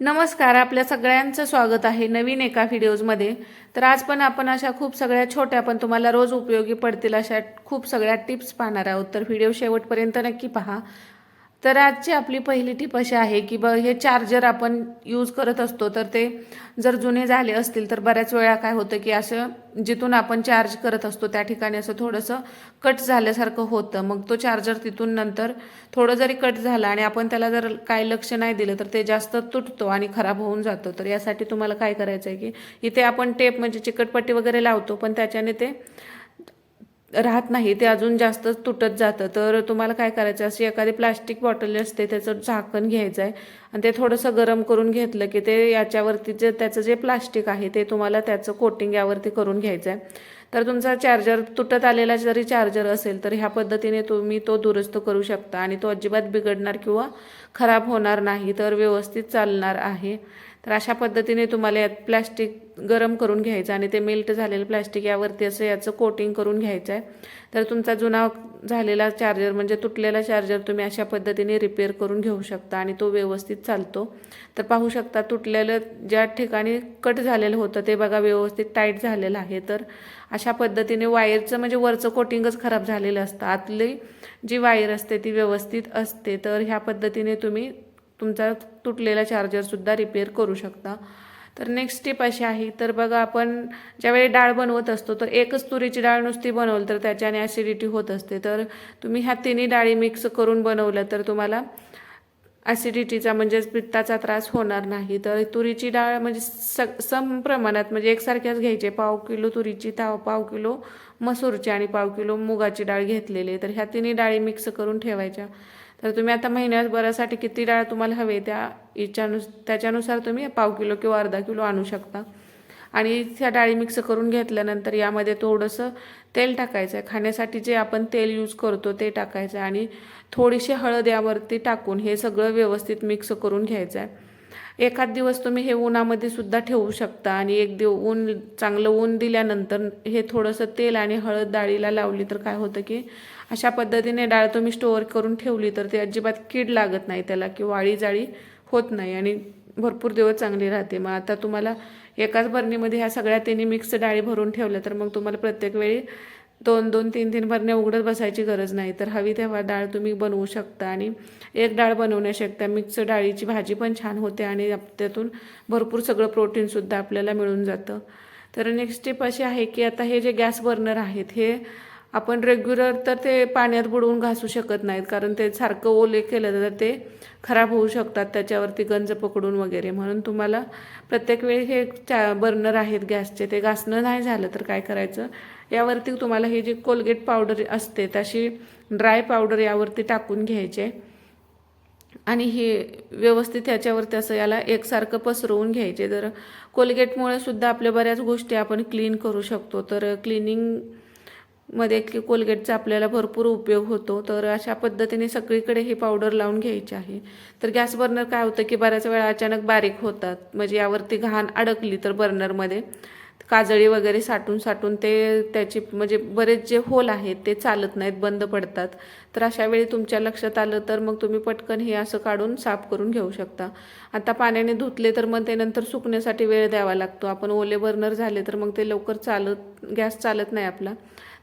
नमस्कार आपल्या सगळ्यांचं स्वागत आहे नवीन एका व्हिडिओजमध्ये. तर आज पण आपण अशा खूप सगळ्या छोट्या पण तुम्हाला रोज उपयोगी पडतील अशा खूप सगळ्या टिप्स पाहणार आहोत. तर व्हिडिओ शेवटपर्यंत नक्की पहा. तर आजची आपली पहिली टीप अशी आहे की ब हे चार्जर आपण यूज करत असतो तर ते जर जुने झाले असतील तर बऱ्याच वेळा काय होतं की असं जिथून आपण चार्ज करत असतो त्या ठिकाणी असं थोडंसं कट झाल्यासारखं होतं. मग तो चार्जर तिथून नंतर थोडं जरी कट झाला आणि आपण त्याला जर काय लक्ष नाही दिलं तर ते जास्त तुटतो आणि खराब होऊन जातो. तर यासाठी तुम्हाला काय करायचं आहे की इथे आपण टेप म्हणजे चिकटपट्टी वगैरे लावतो पण त्याच्याने ते राहत नाही ते अजून जास्त तुटत जातं. तर तुम्हाला काय करायचं अशी एखादी प्लास्टिक बॉटल असते त्याचं झाकण घ्यायचं आहे आणि ते थोडंसं गरम करून घेतलं की ते याच्यावरती जे त्याचं जे प्लास्टिक आहे ते तुम्हाला त्याचं कोटिंग यावरती करून घ्यायचं आहे तर तुमचा चार्जर तुटत आलेला जरी चार्जर असेल तर ह्या पद्धतीने तुम्ही तो दुरुस्त करू शकता आणि तो अजिबात बिघडणार किंवा खराब होणार नाही तर व्यवस्थित चालणार आहे. तर अशा पद्धतीने तुम्हाला यात प्लॅस्टिक गरम करून घ्यायचं आणि ते मेल्ट झालेलं प्लॅस्टिक यावरती असं याचं कोटिंग करून घ्यायचं आहे तर तुमचा जुना झालेला चार्जर म्हणजे तुटलेला चार्जर तुम्ही अशा पद्धतीने रिपेअर करून घेऊ शकता आणि तो व्यवस्थित चालतो. तर पाहू शकता तुटलेलं ज्या ठिकाणी कट झालेलं होतं ते बघा व्यवस्थित टाईट झालेलं आहे. तर अशा पद्धतीने वायरचं म्हणजे वरचं कोटिंगच खराब झालेलं असतं. आतली जी वायर असते ती व्यवस्थित असते. तर ह्या पद्धतीने तुम्ही तुमचा तुटलेला चार्जरसुद्धा रिपेअर करू शकता. तर नेक्स्ट टिप अशी आहे तर बघा आपण ज्यावेळी डाळ बनवत असतो तर एकच तुरीची डाळ नुसती बनवली तर त्याच्याने ॲसिडिटी होत असते. तर तुम्ही ह्या तिन्ही डाळी मिक्स करून बनवल्या तर तुम्हाला ॲसिडिटीचा म्हणजेच पित्ताचा त्रास होणार नाही. तर तुरीची डाळ म्हणजे स सम प्रमाणात म्हणजे एकसारख्याच घ्यायचे. पाव किलो तुरीची ताव पाव किलो मसूरची आणि पाव किलो मुगाची डाळ घेतलेली तर ह्या तिन्ही डाळी मिक्स करून ठेवायच्या. तर तुम्ही आता महिन्याभरासाठी किती डाळ तुम्हाला हवे त्या याच्यानुस त्याच्यानुसार तुम्ही पाव किलो किंवा अर्धा किलो आणू शकता. आणि त्या डाळी मिक्स करून घेतल्यानंतर यामध्ये थोडंसं तेल टाकायचं आहे खाण्यासाठी जे आपण तेल यूज करतो ते टाकायचं आहे आणि थोडीशी हळद यावरती टाकून हे सगळं व्यवस्थित मिक्स करून घ्यायचं आहे एखाद दिवस तुम्ही हे उन्हामध्ये सुद्धा ठेवू शकता आणि एक दिव ऊन चांगलं ऊन दिल्यानंतर हे थोडंसं तेल आणि हळद डाळीला लावली तर काय होतं की अशा पद्धतीने डाळ तुम्ही स्टोअर करून ठेवली तर ते अजिबात कीड लागत नाही त्याला की वाळी जाळी होत नाही आणि भरपूर दिवस चांगली राहते. मग आता तुम्हाला एकाच बरणीमध्ये ह्या सगळ्या त्यांनी मिक्स डाळी भरून ठेवल्या तर मग तुम्हाला प्रत्येक वेळी दोन दोन तीन तीन भरण्या उघडत बसायची गरज नाही. तर हवी तेव्हा डाळ तुम्ही बनवू शकता आणि एक डाळ बनवण्या शकता. मिक्स डाळीची भाजी पण छान होते आणि त्यातून भरपूर सगळं प्रोटीनसुद्धा आपल्याला मिळून जातं. तर नेक्स्ट स्टेप अशी आहे की आता हे जे गॅस बर्नर आहेत हे आपण रेग्युलर तर ते पाण्यात बुडवून घासू शकत नाहीत. कारण ते सारखं ओले केलं तर ते खराब होऊ शकतात. त्याच्यावरती गंज पकडून वगैरे. म्हणून तुम्हाला प्रत्येक वेळी हे चा बर्नर आहेत गॅसचे. ते घासणं नाही झालं तर काय करायचं? यावरती तुम्हाला हे जी कोलगेट पावडर असते तशी ड्राय पावडर यावरती टाकून घ्यायचे. आणि हे व्यवस्थित ह्याच्यावरती असं याला एकसारखं पसरवून घ्यायचे. तर कोलगेटमुळे सुद्धा आपल्या बऱ्याच गोष्टी आपण क्लीन करू शकतो तर क्लिनिंगमध्ये कोलगेटचा आपल्याला भरपूर उपयोग होतो. तर अशा पद्धतीने सगळीकडे ही पावडर लावून घ्यायची आहे. तर गॅस बर्नर काय होतं की बऱ्याच वेळा अचानक बारीक होतात. म्हणजे यावरती घाण अडकली तर बर्नरमध्ये. काजळी वगैरे साठून साठून ते त्याची म्हणजे बरेच जे होल आहेत ते चालत नाहीत बंद पडतात. तर अशा वेळी तुमच्या लक्षात आलं तर मग तुम्ही पटकन हे असं काढून साफ करून घेऊ शकता. आता पाण्याने धुतले तर मग ते नंतर सुकण्यासाठी वेळ द्यावा लागतो. आपण ओले बर्नर झाले तर मग ते लवकर चालत गॅस चालत नाही आपला.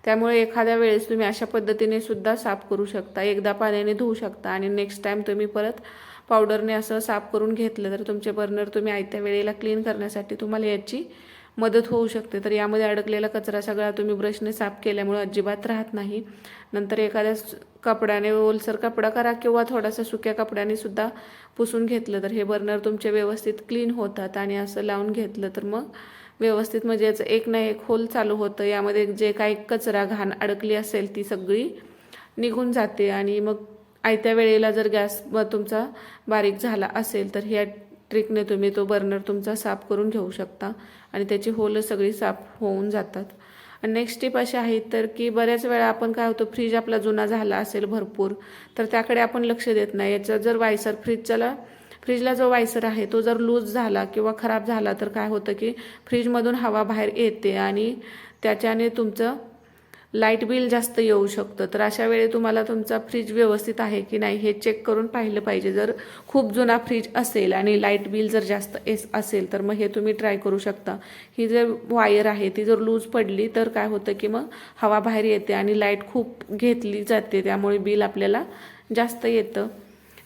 त्यामुळे एखाद्या वेळेस तुम्ही अशा पद्धतीने सुद्धा साफ करू शकता. एकदा पाण्याने धुवू शकता आणि नेक्स्ट टाईम तुम्ही परत पावडरने असं साफ करून घेतलं तर तुमचे बर्नर तुम्ही आयत्या वेळेला क्लीन करण्यासाठी तुम्हाला याची मदत होऊ शकते. तर यामध्ये अडकलेला कचरा सगळा तुम्ही ब्रशने साफ केल्यामुळे अजिबात राहत नाही. नंतर एखाद्या कपड्याने ओलसर कपडा करा किंवा थोडासा सुक्या कपड्याने सुद्धा पुसून घेतलं तर हे बर्नर तुमचे व्यवस्थित क्लीन होतात आणि असं लावून घेतलं तर मग व्यवस्थित म्हणजे याचं एक ना एक होल चालू होतं. यामध्ये जे काही कचरा घाण अडकली असेल ती सगळी निघून जाते आणि मग आयत्या वेळेला जर गॅस तुमचा बारीक झाला असेल तर ह्या ट्रिकने तुम्ही तो बर्नर तुमचा साफ करून घेऊ शकता आणि त्याची होलं सगळी साफ होऊन जातात. आणि नेक्स्ट टिप अशी आहे तर की बऱ्याच वेळा आपण काय होतो फ्रीज आपला जुना झाला असेल भरपूर तर त्याकडे आपण लक्ष देत नाही. याचा जर वायसर फ्रीजच्याला फ्रीजला जो वायसर आहे तो जर लूज झाला किंवा खराब झाला तर काय होतं की फ्रीजमधून हवा बाहेर येते आणि त्याच्याने तुमचं लाइट बिल जास्त येऊ शकतं. तर अशा वेळी तुम्हाला तुमचा फ्रीज व्यवस्थित आहे की नाही हे चेक करून पाहिलं पाहिजे. जर खूप जुना फ्रीज असेल आणि लाइट बिल जर जास्त एस असेल तर मग हे तुम्ही ट्राय करू शकता. ही जर वायर आहे ती जर लूज पडली तर काय होतं की मग हवा बाहेर येते आणि लाइट खूप घेतली जाते. त्यामुळे बिल आपल्याला जास्त येतं.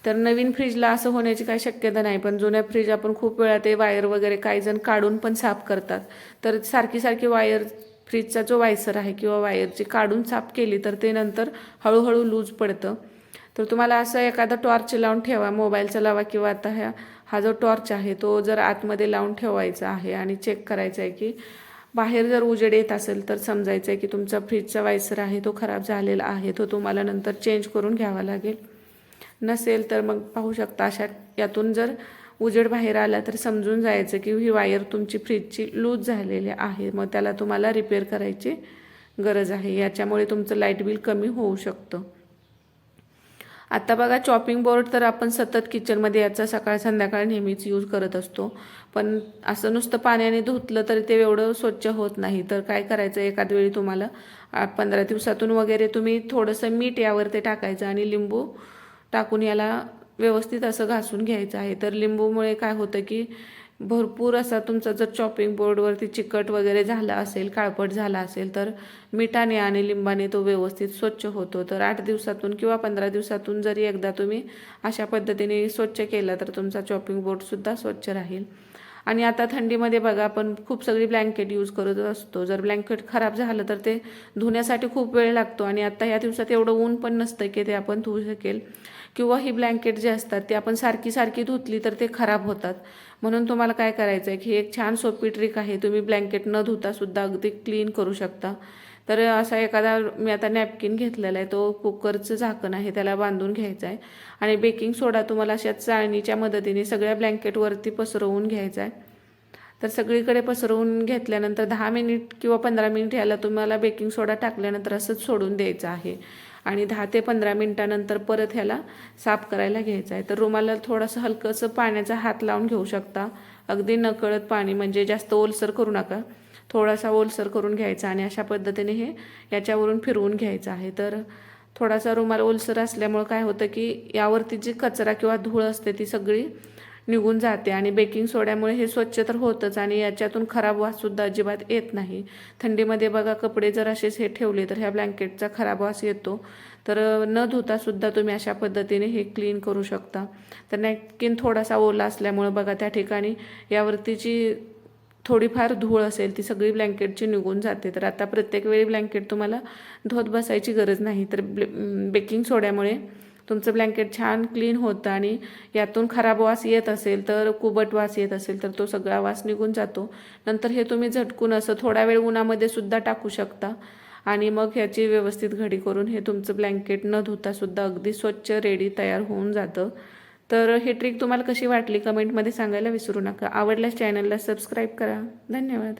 तर नवीन फ्रीजला असं होण्याची काही शक्यता नाही पण जुन्या फ्रीज आपण खूप वेळा ते वायर वगैरे काही जण काढून पण साफ करतात. तर सारखी सारखी वायर फ्रीजचा जो वायसर आहे किंवा वायरची काढून साफ केली तर ते नंतर हळूहळू लूज पडतं. तर तुम्हाला असं एखादा टॉर्च लावून ठेवा मोबाईलचा लावा किंवा आता ह्या हा जो टॉर्च आहे तो जर आतमध्ये लावून ठेवायचा आहे आणि चेक करायचा आहे की बाहेर जर उजेड येत असेल तर समजायचं आहे की तुमचा फ्रीजचा वायसर आहे तो खराब झालेला आहे तो तुम्हाला नंतर चेंज करून घ्यावा लागेल. नसेल तर मग पाहू शकता अशा यातून जर उजेड बाहेर आला तर समजून जायचं की ही वायर तुमची फ्रीजची लूज झालेली आहे. मग त्याला तुम्हाला रिपेअर करायची गरज आहे. याच्यामुळे तुमचं लाइट बिल कमी होऊ शकतं. आता बघा चॉपिंग बोर्ड तर आपण सतत किचनमध्ये याचा सकाळ संध्याकाळ नेहमीच यूज करत असतो. पण असं नुसतं पाण्याने धुतलं तर ते एवढं स्वच्छ होत नाही. तर काय करायचं? एखाद वेळी तुम्हाला पंधरा दिवसातून वगैरे तुम्ही थोडंसं मीठ यावर ते टाकायचं आणि लिंबू टाकून याला व्यवस्थित असं घासून घ्यायचं आहे. तर लिंबूमुळे काय होतं की भरपूर असा तुमचा जर चॉपिंग बोर्डवरती चिकट वगैरे झाला असेल काळपट झाला असेल तर मिठाने आणि लिंबाने तो व्यवस्थित स्वच्छ होतो. तर आठ दिवसातून किंवा पंधरा दिवसातून जरी एकदा तुम्ही अशा पद्धतीने स्वच्छ केला तर तुमचा चॉपिंग बोर्डसुद्धा स्वच्छ राहील. आणि आता थंडीमध्ये बघा आपण खूप सगळी ब्लँकेट यूज करत असतो. जर ब्लँकेट खराब झालं तर ते धुण्यासाठी खूप वेळ लागतो. आणि आता ह्या दिवसात एवढं ऊन पण नसतं की ते आपण धुवू शकेल. किंवा ही ब्लँकेट जे असतात ते आपण सारखी सारखी धुतली तर ते खराब होतात. म्हणून तुम्हाला काय करायचं आहे की एक छान सोपी ट्रिक आहे तुम्ही ब्लँकेट न धुता सुद्धा अगदी क्लीन करू शकता. तर असा एखादा मी आता नॅपकिन घेतलेला आहे तो कुकरचं झाकण आहे त्याला बांधून घ्यायचं आहे. आणि बेकिंग सोडा तुम्हाला अशा चाळणीच्या मदतीने सगळ्या ब्लँकेटवरती पसरवून घ्यायचा आहे. तर सगळीकडे पसरवून घेतल्यानंतर दहा मिनिट किंवा पंधरा मिनिट याला तुम्हाला बेकिंग सोडा टाकल्यानंतर असंच सोडून द्यायचं आहे. आणि दहा ते पंधरा मिनिटानंतर परत ह्याला साफ करायला घ्यायचं आहे. तर रुमाला थोडंसं हलकंसं पाण्याचा हात लावून घेऊ शकता. अगदी नकळत पाणी म्हणजे जास्त ओलसर करू नका. थोडासा ओलसर करून घ्यायचा आणि अशा पद्धतीने हे याच्यावरून फिरवून घ्यायचं आहे. तर थोडासा रुमाल ओलसर असल्यामुळं काय होतं की यावरती जी कचरा किंवा धूळ असते ती सगळी निघून जाते आणि बेकिंग सोड्यामुळे हे स्वच्छ तर होतंच आणि याच्यातून खराब वाससुद्धा अजिबात येत नाही. थंडीमध्ये बघा कपडे जर असेच हे ठेवले तर ह्या ब्लँकेटचा खराब वास येतो. तर न धुतासुद्धा तुम्ही अशा पद्धतीने हे क्लीन करू शकता. तर नॅपकिन थोडासा ओला असल्यामुळं बघा त्या ठिकाणी यावरतीची थोडीफार धूळ असेल ती सगळी ब्लँकेटची निघून जाते. तर आता प्रत्येक वेळी ब्लँकेट तुम्हाला धुत बसायची गरज नाही. तर बेकिंग सोड्यामुळे तुमचं ब्लँकेट छान क्लीन होतं आणि यातून खराब वास येत असेल तर कुबट वास येत असेल तर तो सगळा वास निघून जातो. नंतर हे तुम्ही झटकून असं थोडा वेळ उन्हामध्ये सुद्धा टाकू शकता. आणि मग ह्याची व्यवस्थित घडी करून हे तुमचं ब्लँकेट न धुतासुद्धा अगदी स्वच्छ रेडी तयार होऊन जातं. तर ही ट्रिक तुम्हाला कशी वाटली? कमेंटमध्ये सांगायला विसरू नका. आवडल्यास चॅनलला सबस्क्राईब करा. धन्यवाद.